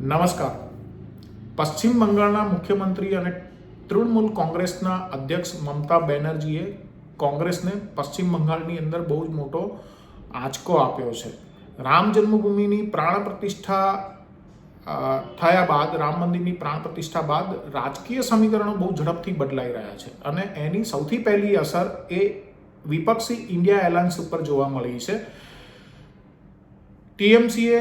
નમસ્કાર. પશ્ચિમ બંગાળના મુખ્યમંત્રી અને તૃણમૂલ કોંગ્રેસના અધ્યક્ષ મમતા બેનર્જીએ કોંગ્રેસને પશ્ચિમ બંગાળની અંદર બહુ જ મોટો આંચકો આપ્યો છે. રામ જન્મભૂમિની પ્રાણ પ્રતિષ્ઠા થયા બાદ, રામ મંદિરની પ્રાણ પ્રતિષ્ઠા બાદ રાજકીય સમીકરણો બહુ ઝડપથી બદલાઈ રહ્યા છે અને એની સૌથી પહેલી અસર એ વિપક્ષી ઇન્ડિયા એલાયન્સ ઉપર જોવા મળી છે. ટીએમસીએ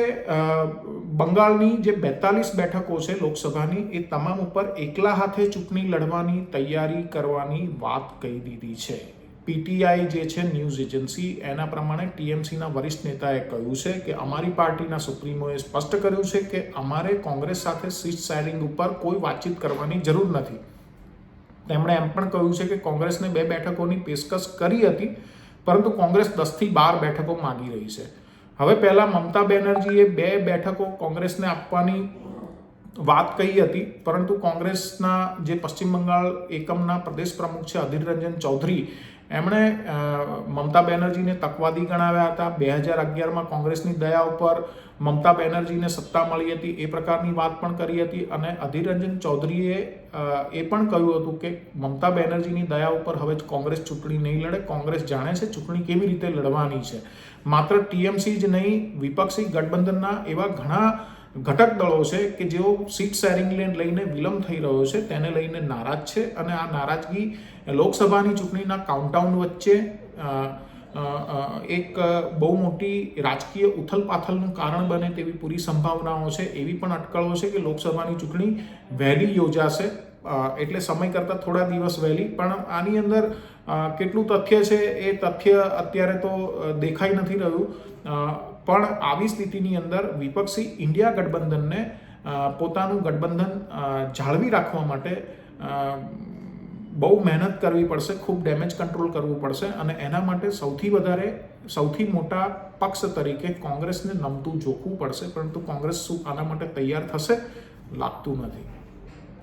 બંગાળની જે બેતાલીસ બેઠકો છે લોકસભાની, એ તમામ ઉપર એકલા હાથે ચૂંટણી લડવાની તૈયારી કરવાની વાત કહી દીધી છે. પીટીઆઈ જે છે ન્યૂઝ એજન્સી, એના પ્રમાણે ટીએમસીના વરિષ્ઠ નેતાએ કહ્યું છે કે અમારી પાર્ટીના સુપ્રીમોએ સ્પષ્ટ કર્યું છે કે અમારે કોંગ્રેસ સાથે સીટ શેરિંગ ઉપર કોઈ વાતચીત કરવાની જરૂર નથી. તેમણે એમ પણ કહ્યું છે કે કોંગ્રેસને બે બેઠકોની પેશકશ કરી હતી, પરંતુ કોંગ્રેસ દસથી બાર બેઠકો માગી રહી છે. હવે પહેલાં મમતા બેનર્જીએ બે બેઠકો કોંગ્રેસને આપવાની વાત કહી હતી, પરંતુ કોંગ્રેસના જે પશ્ચિમ બંગાળ એકમના પ્રદેશ પ્રમુખ છે અધિર રંજન ચૌધરી એમણે મમતા બેનર્જીને તકવાદી ગણાવ્યા હતા. બે હજાર અગિયારમાં કોંગ્રેસની દયા ઉપર મમતા બેનર્જીને સત્તા મળી હતી, એ પ્રકારની વાત પણ કરી હતી. અને અધીર રંજન ચૌધરીએ એ પણ કહ્યું હતું કે મમતા બેનર્જીની દયા ઉપર હવે કોંગ્રેસ ચૂંટણી નહીં લડે. કોંગ્રેસ જાણે છે ચૂંટણી કેવી રીતે લડવાની છે. માત્ર ટીએમસી જ નહીં, વિપક્ષી ગઠબંધનના એવા ઘણા ઘટક દળો છે કે જેઓ સીટ શેરિંગને લઈને વિલંબ થઈ રહ્યો છે, તેને લઈને નારાજ છે અને આ નારાજગી લોકસભાની ચૂંટણીના કાઉન્ટાઉન વચ્ચે એક બહુ મોટી રાજકીય ઉથલપાથલનું કારણ બને તેવી પૂરી સંભાવનાઓ છે, એવી પણ અટકળો છે કે લોકસભાની ચૂંટણી વહેલી યોજાશે એટલે સમય કરતાં થોડા દિવસ વહેલી, પણ આની અંદર કેટલું તથ્ય છે એ તથ્ય અત્યારે તો દેખાઈ નથી રહ્યું. પણ આવી સ્થિતિની અંદર વિપક્ષી ઇન્ડિયા ગઠબંધનને પોતાનું ગઠબંધન જાળવી રાખવા માટે બહુ મહેનત કરવી પડશે, ખૂબ ડેમેજ કંટ્રોલ કરવું પડશે અને એના માટે સૌથી વધારે, સૌથી મોટા પક્ષ તરીકે કોંગ્રેસને નમતું જોખવું પડશે, પરંતુ કોંગ્રેસ શું આના માટે તૈયાર થશે, લાગતું નથી.